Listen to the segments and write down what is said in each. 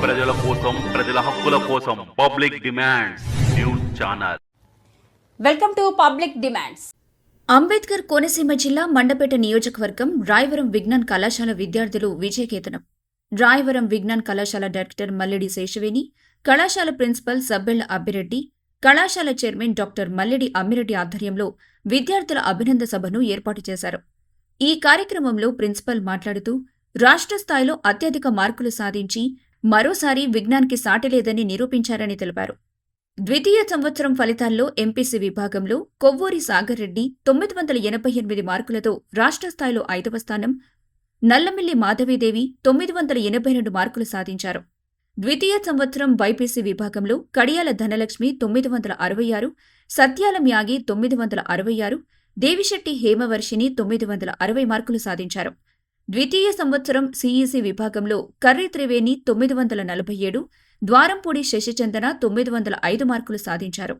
ప్రజల కోసం ప్రజల హక్కుల కోసం public demands news channel. Welcome to public demands. Ambedkar Konaseema జిల్లా మండపేట నియోజకవర్గం రాయవరం విజ్ఞాన్ కళాశాల విద్యార్థులు విజయకేతనం. రాయవరం విజ్ఞాన్ కళాశాల డైరెక్టర్ మల్లెడి శేషవేణి కళాశాల ప్రిన్సిపల్ సబ్బెళ్ళ అబ్బిరెడ్డి కళాశాల చైర్మన్ డాక్టర్ మల్లెడి అమ్మిరెడ్డి ఆధ్వర్యంలో విద్యార్థుల అభినంద సభను ఏర్పాటు చేశారు. ఈ కార్యక్రమంలో ప్రిన్సిపల్ మాట్లాడుతూ రాష్ట్ర స్థాయిలో అత్యధిక మార్కులు సాధించి మరోసారి విజ్ఞాన్కి సాటిలేదని నిరూపించారని తెలిపారు. ద్వితీయ సంవత్సరం ఫలితాల్లో ఎంపీసీ విభాగంలో కొవ్వూరి సాగర్ రెడ్డి తొమ్మిది వందల ఎనభై ఎనిమిది మార్కులతో రాష్ట్ర స్థాయిలో ఐదవ స్థానం నల్లమిల్లి మాధవీదేవి తొమ్మిది వందల ఎనభై రెండు మార్కులు సాధించారు. ద్వితీయ సంవత్సరం వైపీసీ విభాగంలో కడియాల ధనలక్ష్మి తొమ్మిది వందల అరవై ఆరు సత్యాల మ్యాగి తొమ్మిది వందల అరవై ఆరు దేవిశెట్టి హేమవర్షిని తొమ్మిది వందల అరవై మార్కులు సాధించారు. ద్వితీయ సంవత్సరం సిఈసి విభాగంలో కర్రీ త్రివేణి తొమ్మిది వందల నలభై ఏడు ద్వారంపూడి శశిచందన తొమ్మిది వందల ఐదు మార్కులు సాధించారు.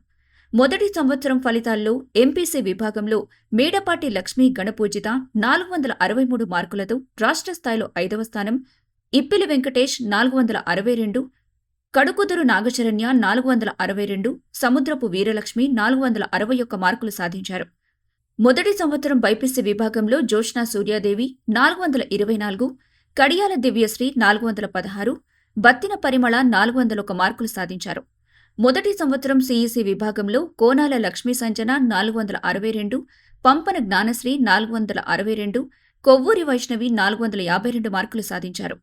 మొదటి సంవత్సరం ఫలితాల్లో ఎంపీసీ విభాగంలో మేడపాటి లక్ష్మీ గణపూజిత నాలుగు వందల అరవై మూడు మార్కులతో రాష్ట్ర స్థాయిలో ఐదవ స్థానం ఇప్పిలి వెంకటేష్ నాలుగు వందల అరవై రెండు కడుకుదురు నాగచరణ్య నాలుగు వందల అరవై రెండు సముద్రపు వీరలక్ష్మి నాలుగు వందల అరవై ఒక్క మార్కులు సాధించారు. మొదటి సంవత్సరం బైపీసీ విభాగంలో జోష్నా సూర్యాదేవి నాలుగు వందల ఇరవై నాలుగు కడియాల దివ్యశ్రీ నాలుగు వందల పదహారు బత్తిన పరిమళ నాలుగు వందల ఒక మార్కులు సాధించారు. మొదటి సంవత్సరం సిఈసి విభాగంలో కోనాల లక్ష్మీ సంజన నాలుగు వందల అరవై రెండు పంపన జ్ఞానశ్రీ నాలుగు వందల అరవై రెండు కొవ్వూరి వైష్ణవి నాలుగు వందల యాభై రెండు మార్కులు సాధించారు.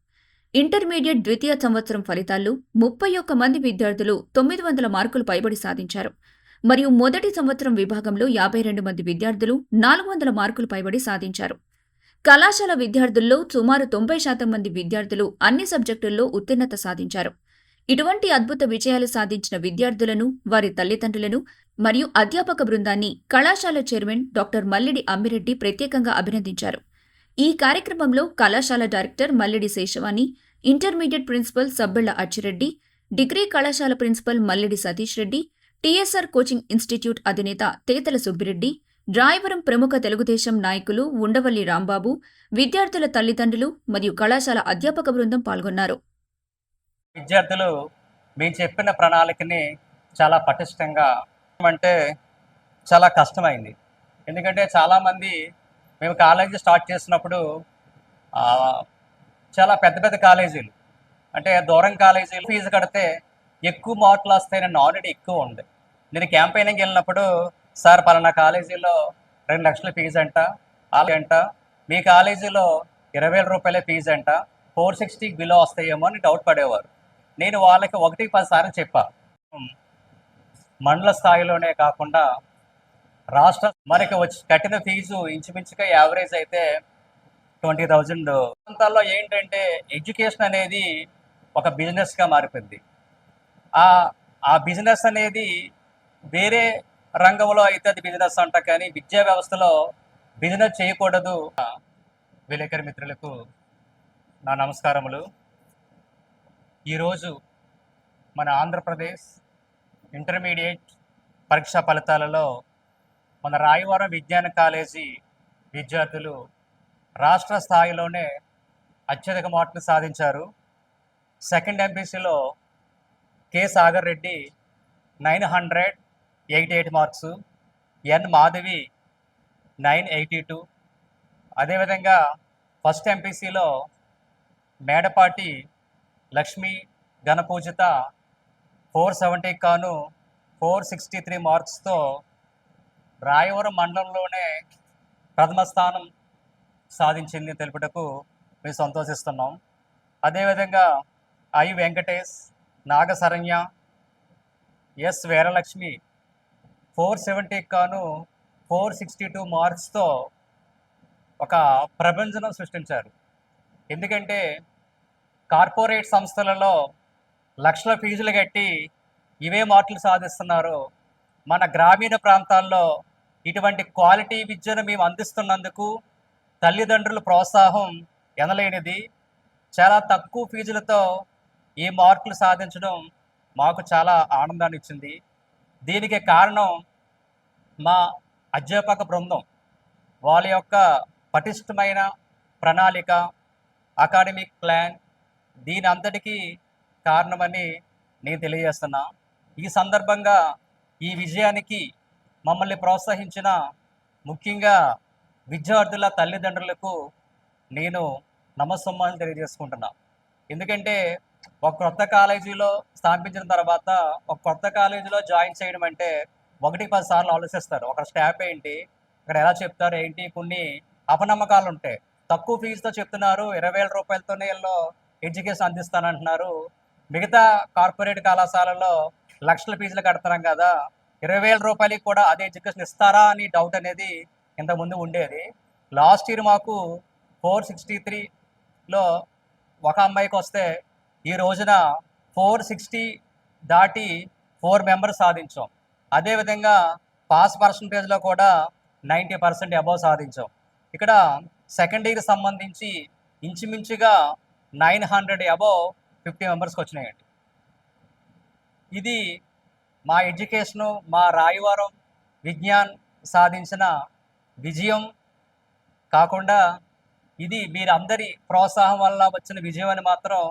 ఇంటర్మీడియట్ ద్వితీయ సంవత్సరం ఫలితాల్లో ముప్పై ఒక్క మంది విద్యార్థులు తొమ్మిది వందల మార్కులు పైబడి సాధించారు. మరియు మొదటి సంవత్సరం విభాగంలో యాభై రెండు మంది విద్యార్థులు నాలుగు వందల మార్కులు పైబడి సాధించారు. కళాశాల విద్యార్థుల్లో సుమారు తొంభై శాతం మంది విద్యార్థులు అన్ని సబ్జెక్టుల్లో ఉత్తీర్ణత సాధించారు. ఇటువంటి అద్భుత విజయాలు సాధించిన విద్యార్థులను వారి తల్లిదండ్రులను మరియు అధ్యాపక బృందాన్ని కళాశాల చైర్మన్ డాక్టర్ మల్లిడి అమ్మిరెడ్డి ప్రత్యేకంగా అభినందించారు. ఈ కార్యక్రమంలో కళాశాల director Mallidi Seshavani intermediate principal Sabbella Achireddy degree కళాశాల principal Mallidi Satish Reddy TSR coaching institute అధినేత తేతల సుబ్బిరెడ్డి రాయవరం ప్రముఖ తెలుగుదేశం నాయకులు ఉండవల్లి రాంబాబు విద్యార్థుల తల్లిదండ్రులు మరియు కళాశాల అధ్యాపక బృందం పాల్గొన్నారు. విద్యార్థులు మేము చెప్పిన ప్రణాళికని చాలా పటిష్టంగా అంటే చాలా కష్టమైంది. ఎందుకంటే చాలామంది మేము కాలేజీ స్టార్ట్ చేసినప్పుడు చాలా పెద్ద పెద్ద కాలేజీలు అంటే దూరం కాలేజీలు ఫీజు కడితే ఎక్కువ మార్కులు వస్తాయని నాలెడ్జ్ ఎక్కువ ఉంది. నేను క్యాంపెయినింగ్కి వెళ్ళినప్పుడు సార్ పలానా కాలేజీలో రెండు లక్షల ఫీజు అంట అలాగే అంట మీ కాలేజీలో ఇరవై వేల రూపాయల ఫీజు అంట ఫోర్ సిక్స్టీకి బిలో వస్తాయేమో అని డౌట్ పడేవారు. నేను వాళ్ళకి ఒకటి పది సార్లు చెప్పా. మండల స్థాయిలోనే కాకుండా రాష్ట్ర మనకి వచ్చి కట్టిన ఫీజు ఇంచుమించుగా యావరేజ్ అయితే ట్వంటీ థౌజండ్. ప్రాంతాల్లో ఏంటంటే ఎడ్యుకేషన్ అనేది ఒక బిజినెస్గా మారిపోయింది. ఆ ఆ బిజినెస్ అనేది వేరే రంగంలో అయితే అది బిజినెస్ అంట కానీ విద్యా వ్యవస్థలో బిజినెస్ చేయకూడదు. విలేకరి మిత్రులకు నా నమస్కారములు. ఈరోజు మన ఆంధ్రప్రదేశ్ ఇంటర్మీడియట్ పరీక్షా ఫలితాలలో మన రాయవరం విజ్ఞాన కాలేజీ విద్యార్థులు రాష్ట్ర స్థాయిలోనే అత్యధిక మార్కులు సాధించారు. Second ఎంపీసీలో K Sagar Reddy nine hundred eighty eight marks N Madhavi nine eighty two. అదేవిధంగా ఫస్ట్ ఎంపీసీలో మేడపాటి లక్ష్మి ఘనపూజిత ఫోర్ సెవెంటీ కాను ఫోర్ సిక్స్టీ త్రీ మార్క్స్తో రాయవరం మండలంలోనే ప్రథమ స్థానం సాధించింది తెలుపుటకు మేము సంతోషిస్తున్నాం. అదేవిధంగా I Venkatesh Nagasharanya S Veeralakshmi four seventy కాను ఫోర్ సిక్స్టీ టూ మార్క్స్తో ఒక ప్రభంజనం సృష్టించారు. ఎందుకంటే కార్పొరేట్ సంస్థలలో లక్షల ఫీజులు కట్టి ఇవే మార్కులు సాధిస్తున్నారు మన గ్రామీణ ప్రాంతాల్లో ఇటువంటి క్వాలిటీ విద్యను మేము అందిస్తున్నందుకు తల్లిదండ్రుల ప్రోత్సాహం ఎనలేనిది. చాలా తక్కువ ఫీజులతో ఈ మార్కులు సాధించడం మాకు చాలా ఆనందాన్ని ఇచ్చింది. దీనికి కారణం మా అధ్యాపక బృందం. వాళ్ళ యొక్క పటిష్టమైన ప్రణాళిక అకాడమిక్ ప్లాన్ దీని అంతటికీ కారణమని నేను తెలియజేస్తున్నా. ఈ సందర్భంగా ఈ విజయానికి మమ్మల్ని ప్రోత్సహించిన ముఖ్యంగా విద్యార్థుల తల్లిదండ్రులకు నేను నమస్సమ్మాన్ని తెలియజేసుకుంటున్నా. ఎందుకంటే ఒక కొత్త కాలేజీలో స్థాపించిన తర్వాత ఒక కొత్త కాలేజీలో జాయిన్ చేయడం అంటే ఒకటి పది సార్లు ఆలోచిస్తారు. ఒక స్టాఫ్ ఏంటి? ఇక్కడ ఎలా చెప్తారు? ఏంటి? కొన్ని అపనమ్మకాలు ఉంటాయి తక్కువ ఫీజుతో చెప్తున్నారు. ఇరవై వేల రూపాయలతోనే వీళ్ళు ఎడ్యుకేషన్ అందిస్తానంటున్నారు. మిగతా కార్పొరేట్ కళాశాలలో లక్షల ఫీజులు కడతాం కదా. ఇరవై వేల రూపాయలకి కూడా అదే ఎడ్యుకేషన్ ఇస్తారా అని డౌట్ అనేది ఇంతకుముందు ఉండేది. లాస్ట్ ఇయర్ మాకు ఫోర్ సిక్స్టీ త్రీలో ఒక అమ్మాయికి వస్తే ఈ రోజున ఫోర్ సిక్స్టీ దాటి ఫోర్ మెంబర్స్ సాధించాం. అదేవిధంగా పాస్ పర్సంటేజ్లో కూడా నైంటీ పర్సెంట్ అబవ్ సాధించాం. ఇక్కడ సెకండ్ ఇయర్ సంబంధించి ఇంచుమించుగా నైన్ హండ్రెడ్ అబవ్ ఫిఫ్టీ మెంబర్స్కి వచ్చినాయండి. ఇది మా ఎడ్యుకేషను మా రాయవరం విజ్ఞాన్ సాధించిన విజయం కాకుండా ఇది మీరందరి ప్రోత్సాహం వల్ల వచ్చిన విజయం అని మాత్రం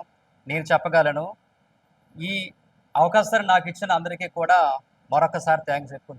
నేను చెప్పగలను. ఈ అవకాశాన్ని నాకు ఇచ్చిన అందరికీ కూడా మరొకసారి థ్యాంక్స్ చెప్పుకుంటున్నాను.